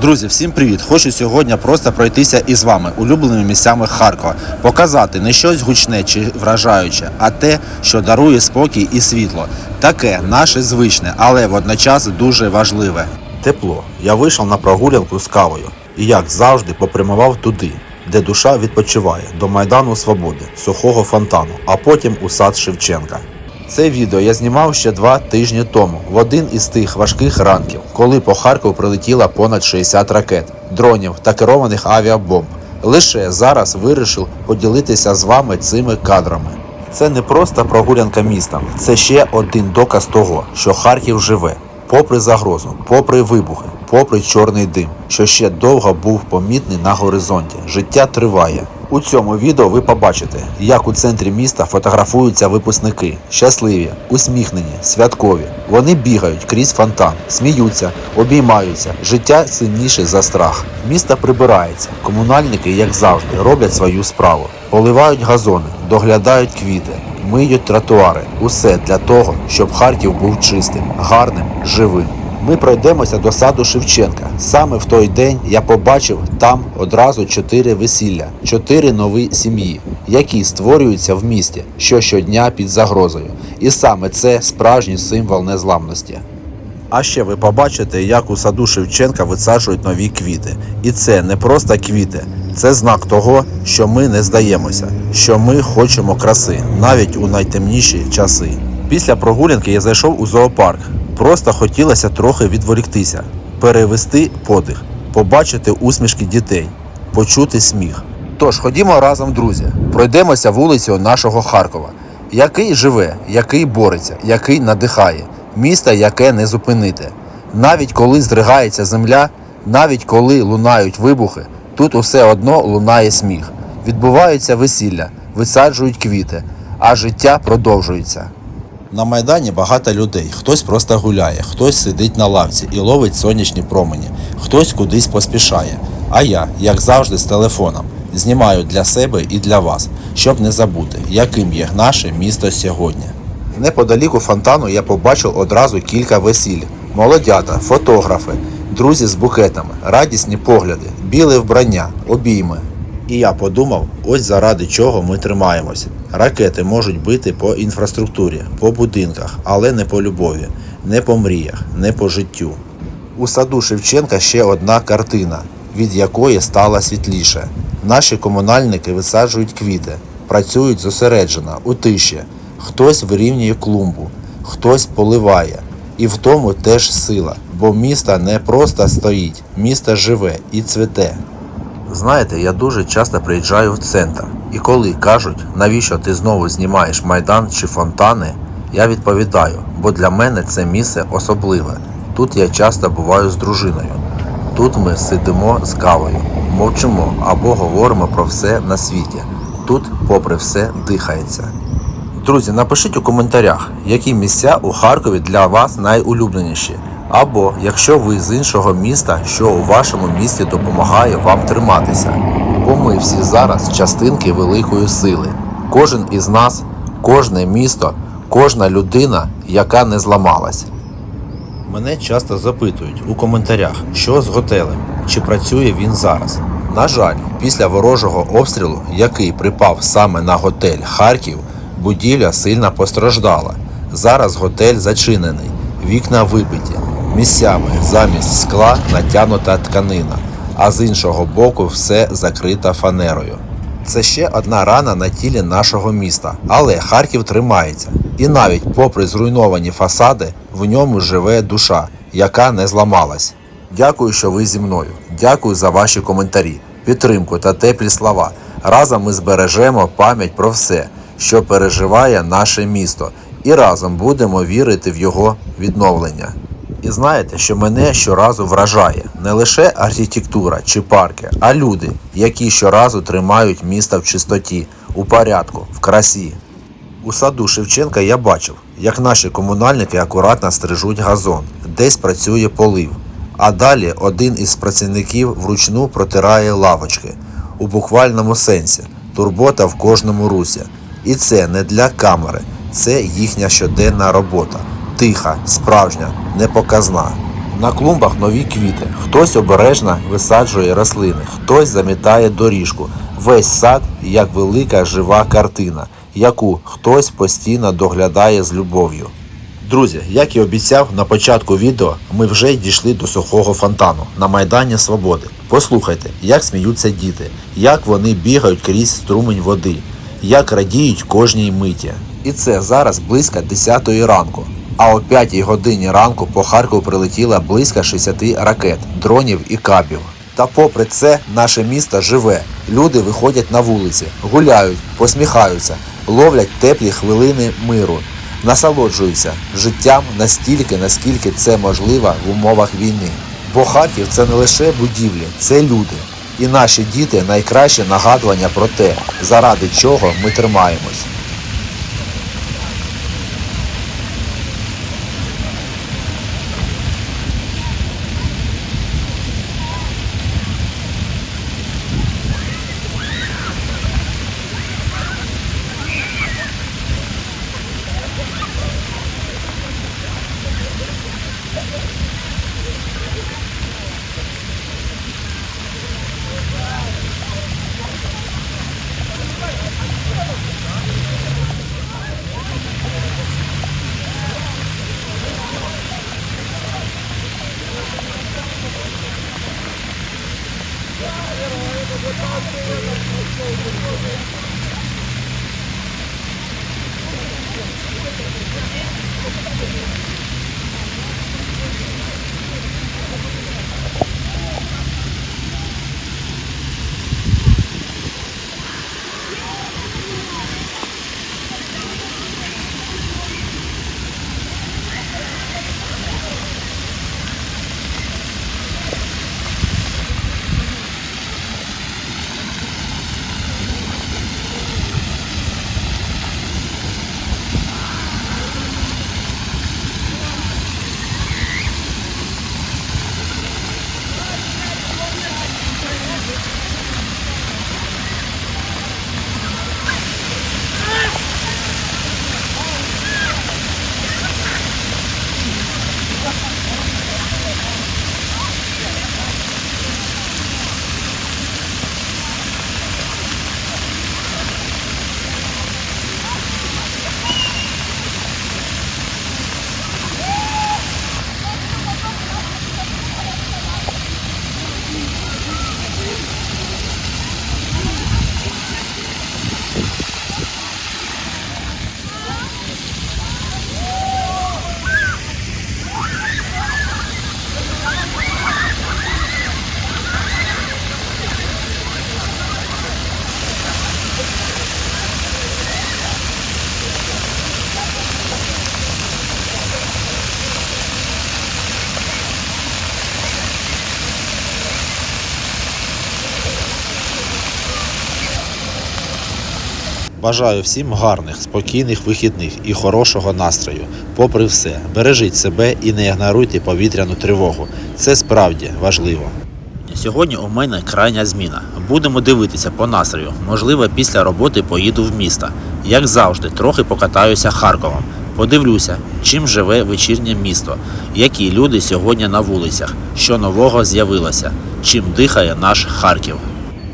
Друзі, всім привіт! Хочу сьогодні просто пройтися із вами улюбленими місцями Харкова, показати не щось гучне чи вражаюче, а те, що дарує спокій і світло. Таке наше звичне, але водночас дуже важливе. Тепло. Я вийшов на прогулянку з кавою і, як завжди, попрямував туди, де душа відпочиває, до Майдану Свободи, сухого фонтану, а потім у сад Шевченка. Це відео я знімав ще два тижні тому, в один із тих важких ранків, коли по Харкову прилетіло понад 60 ракет, дронів та керованих авіабомб. Лише зараз вирішив поділитися з вами цими кадрами. Це не просто прогулянка містом, це ще один доказ того, що Харків живе, попри загрозу, попри вибухи, попри чорний дим, що ще довго був помітний на горизонті. Життя триває. У цьому відео ви побачите, як у центрі міста фотографуються випускники, щасливі, усміхнені, святкові. Вони бігають крізь фонтан, сміються, обіймаються. Життя сильніше за страх. Місто прибирається. Комунальники, як завжди, роблять свою справу, поливають газони, доглядають квіти, миють тротуари. Усе для того, щоб Харків був чистим, гарним, живим. Ми пройдемося до саду Шевченка. Саме в той день я побачив там одразу чотири весілля, чотири нові сім'ї, які створюються в місті, що щодня під загрозою. І саме це справжній символ незламності. А ще ви побачите, як у саду Шевченка висаджують нові квіти. І це не просто квіти, це знак того, що ми не здаємося, що ми хочемо краси, навіть у найтемніші часи. Після прогулянки я зайшов у зоопарк. Просто хотілося трохи відволіктися, перевести подих, побачити усмішки дітей, почути сміх. Тож ходімо разом, друзі, пройдемося вулицею нашого Харкова, який живе, який бореться, який надихає, місто, яке не зупинити. Навіть коли здригається земля, навіть коли лунають вибухи, тут усе одно лунає сміх. Відбуваються весілля, висаджують квіти, а життя продовжується. На Майдані багато людей. Хтось просто гуляє, хтось сидить на лавці і ловить сонячні промені, хтось кудись поспішає. А я, як завжди, з телефоном знімаю для себе і для вас, щоб не забути, яким є наше місто сьогодні. Неподаліку фонтану я побачив одразу кілька весіль, молодята, фотографи, друзі з букетами, радісні погляди, біле вбрання, обійми. І я подумав, ось заради чого ми тримаємося. Ракети можуть бити по інфраструктурі, по будинках, але не по любові, не по мріях, не по життю. У саду Шевченка ще одна картина, від якої стало світліше. Наші комунальники висаджують квіти, працюють зосереджено, у тиші. Хтось вирівнює клумбу, хтось поливає. І в тому теж сила, бо місто не просто стоїть, місто живе і цвете. Знаєте, я дуже часто приїжджаю в центр, і коли кажуть, навіщо ти знову знімаєш майдан чи фонтани, я відповідаю, бо для мене це місце особливе. Тут я часто буваю з дружиною. Тут ми сидимо з кавою, мовчимо або говоримо про все на світі. Тут, попри все, дихається. Друзі, напишіть у коментарях, які місця у Харкові для вас найулюбленіші. Або якщо ви з іншого міста, що у вашому місті допомагає вам триматися. Бо ми всі зараз частинки великої сили. Кожен із нас, кожне місто, кожна людина, яка не зламалась. Мене часто запитують у коментарях, що з готелем, чи працює він зараз. На жаль, після ворожого обстрілу, який припав саме на готель Харків, будівля сильно постраждала. Зараз готель зачинений, вікна вибиті, місцями замість скла натягнута тканина, а з іншого боку все закрито фанерою. Це ще одна рана на тілі нашого міста, але Харків тримається. І навіть попри зруйновані фасади, в ньому живе душа, яка не зламалась. Дякую, що ви зі мною. Дякую за ваші коментарі, підтримку та теплі слова. Разом ми збережемо пам'ять про все, що переживає наше місто, і разом будемо вірити в його відновлення. Знаєте, що мене щоразу вражає не лише архітектура чи парки, а люди, які щоразу тримають місто в чистоті, у порядку, в красі. У саду Шевченка я бачив, як наші комунальники акуратно стрижуть газон, десь працює полив. А далі один із працівників вручну протирає лавочки у буквальному сенсі, турбота в кожному русі. І це не для камери, це їхня щоденна робота. Тиха, справжня, непоказна. На клумбах нові квіти. Хтось обережно висаджує рослини, хтось замітає доріжку. Весь сад як велика жива картина, яку хтось постійно доглядає з любов'ю. Друзі, як і обіцяв на початку відео, ми вже дійшли до сухого фонтану на Майдані Свободи. Послухайте, як сміються діти, як вони бігають крізь струмень води, як радіють кожній миті. І це зараз близько 10 ранку. А о 5 годині ранку по Харкову прилетіло близько 60 ракет, дронів і кабів. Та попри це, наше місто живе. Люди виходять на вулиці, гуляють, посміхаються, ловлять теплі хвилини миру, насолоджуються життям настільки, наскільки це можливо в умовах війни. Бо Харків це не лише будівлі, це люди. І наші діти найкраще нагадування про те, заради чого ми тримаємось. Бажаю всім гарних, спокійних вихідних і хорошого настрою. Попри все, бережіть себе і не ігноруйте повітряну тривогу. Це справді важливо. Сьогодні у мене крайня зміна. Будемо дивитися по настрою. Можливо, після роботи поїду в місто. Як завжди, трохи покатаюся Харковом. Подивлюся, чим живе вечірнє місто, які люди сьогодні на вулицях, що нового з'явилося, чим дихає наш Харків.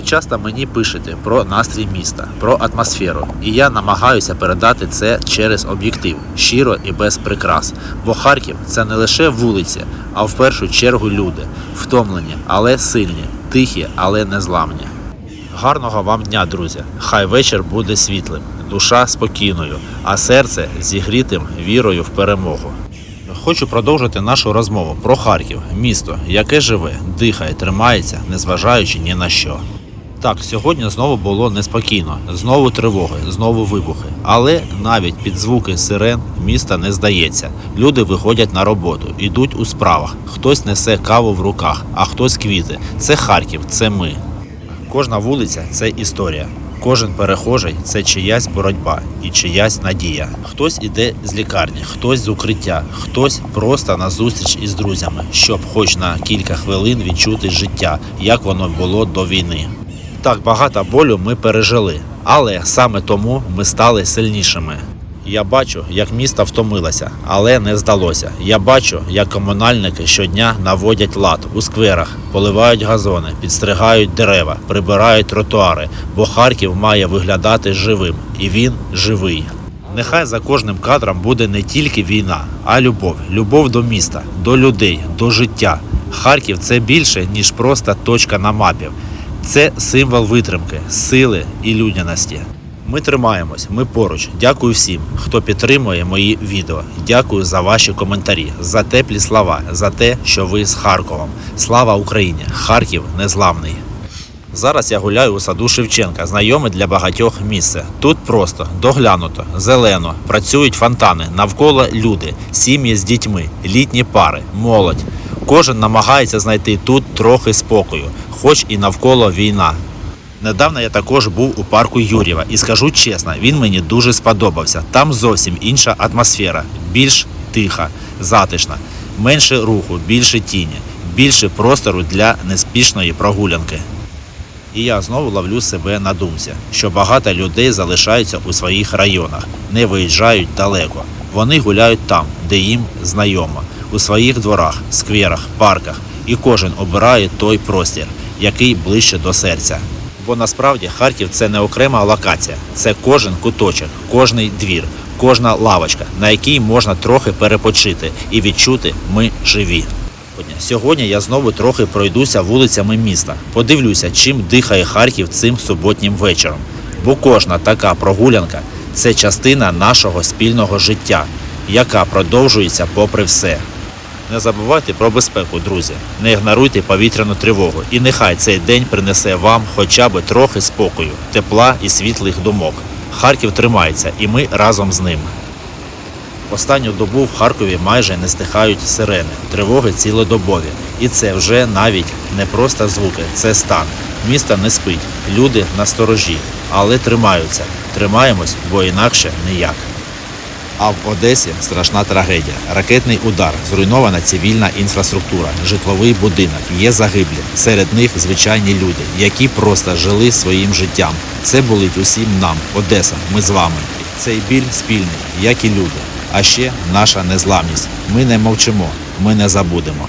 Ви часто мені пишете про настрій міста, про атмосферу, і я намагаюся передати це через об'єктив, щиро і без прикрас. Бо Харків це не лише вулиці, а в першу чергу люди, втомлені, але сильні, тихі, але незламні. Гарного вам дня, друзі! Хай вечір буде світлим, душа спокійною, а серце зігрітим вірою в перемогу. Хочу продовжити нашу розмову про Харків, місто, яке живе, дихає, тримається, незважаючи ні на що. Так, сьогодні знову було неспокійно, знову тривоги, знову вибухи. Але навіть під звуки сирен міста не здається. Люди виходять на роботу, йдуть у справах. Хтось несе каву в руках, а хтось квіти. Це Харків, це ми. Кожна вулиця це історія. Кожен перехожий це чиясь боротьба і чиясь надія. Хтось іде з лікарні, хтось з укриття, хтось просто на зустріч із друзями, щоб хоч на кілька хвилин відчути життя, як воно було до війни. Так багато болю ми пережили, але саме тому ми стали сильнішими. Я бачу, як місто втомилося, але не здалося. Я бачу, як комунальники щодня наводять лад у скверах, поливають газони, підстригають дерева, прибирають тротуари, бо Харків має виглядати живим, і він живий. Нехай за кожним кадром буде не тільки війна, а любов. Любов до міста, до людей, до життя. Харків це більше, ніж просто точка на мапі. Це символ витримки, сили і людяності. Ми тримаємось, ми поруч. Дякую всім, хто підтримує мої відео. Дякую за ваші коментарі, за теплі слова, за те, що ви з Харковом. Слава Україні! Харків незламний. Зараз я гуляю у саду Шевченка, знайоме для багатьох місце. Тут просто доглянуто, зелено, працюють фонтани, навколо люди, сім'ї з дітьми, літні пари, молодь. Кожен намагається знайти тут трохи спокою, хоч і навколо війна. Недавно я також був у парку Юрєва і скажу чесно, він мені дуже сподобався. Там зовсім інша атмосфера, більш тиха, затишна, менше руху, більше тіні, більше простору для неспішної прогулянки. І я знову ловлю себе на думці, що багато людей залишаються у своїх районах, не виїжджають далеко. Вони гуляють там, де їм знайомо, у своїх дворах, скверах, парках, і кожен обирає той простір, який ближче до серця. Бо насправді Харків це не окрема локація, це кожен куточок, кожний двір, кожна лавочка, на якій можна трохи перепочити і відчути ми живі. Сьогодні я знову трохи пройдуся вулицями міста, подивлюся, чим дихає Харків цим суботнім вечором. Бо кожна така прогулянка це частина нашого спільного життя, яка продовжується попри все. Не забувайте про безпеку, друзі. Не ігноруйте повітряну тривогу, і нехай цей день принесе вам хоча б трохи спокою, тепла і світлих думок. Харків тримається, і ми разом з ним. Останню добу в Харкові майже не стихають сирени, тривоги цілодобові. І це вже навіть не просто звуки, це стан. Місто не спить, люди на сторожі, але тримаються. Тримаємось, бо інакше ніяк. А в Одесі страшна трагедія. Ракетний удар, зруйнована цивільна інфраструктура, житловий будинок, є загиблі. Серед них звичайні люди, які просто жили своїм життям. Це болить усім нам, Одеса. Ми з вами. Цей біль спільний, як і люди. А ще наша незламність. Ми не мовчимо, ми не забудемо.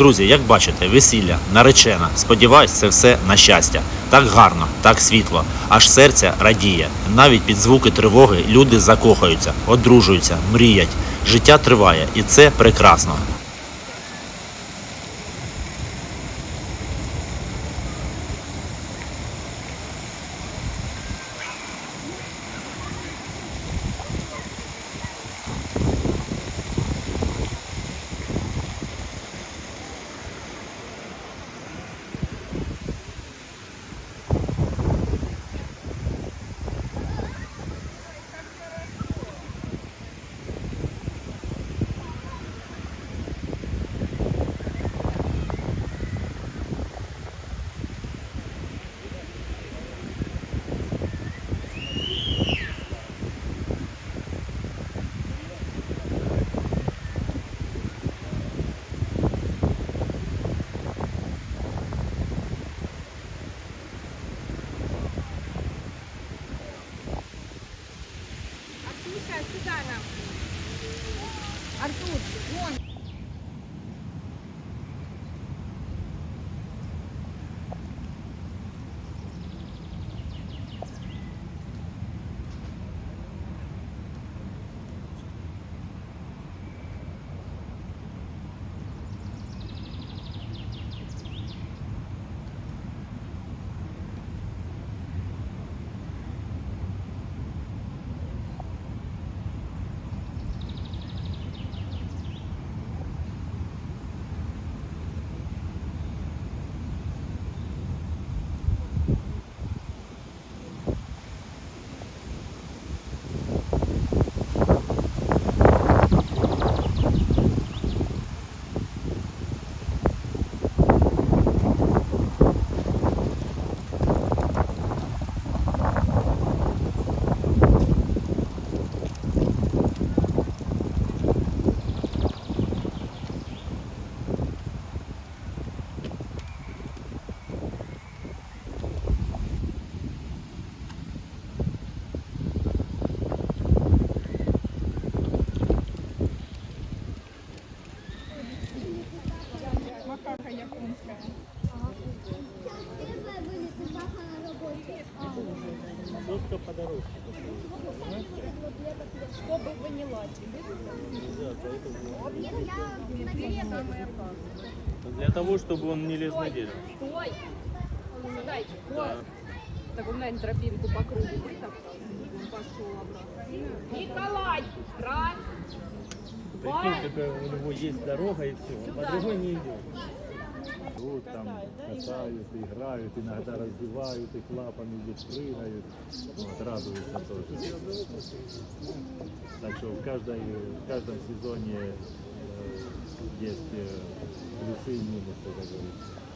Друзі, як бачите, весілля, наречена. Сподіваюсь, це все на щастя. Так гарно, так світло, аж серце радіє. Навіть під звуки тривоги люди закохаються, одружуються, мріять. Життя триває, і це прекрасно. Четко по дорожке. Чтобы вы не это Стой! Для того, чтобы он не лез на дерево. Стой! Зайчик, Да. Так он, наверное, тропинку по кругу пошел обратно. Николай! Раз! Прикинь, какая у него есть дорога и все. Он по другой не идет. Вот там катают, играют, иногда раздевают, и клапаны здесь прыгают. Вот, радуются тоже. Так что в, каждой, в каждом сезоне э, есть э, плюсы и минусы, как говорится.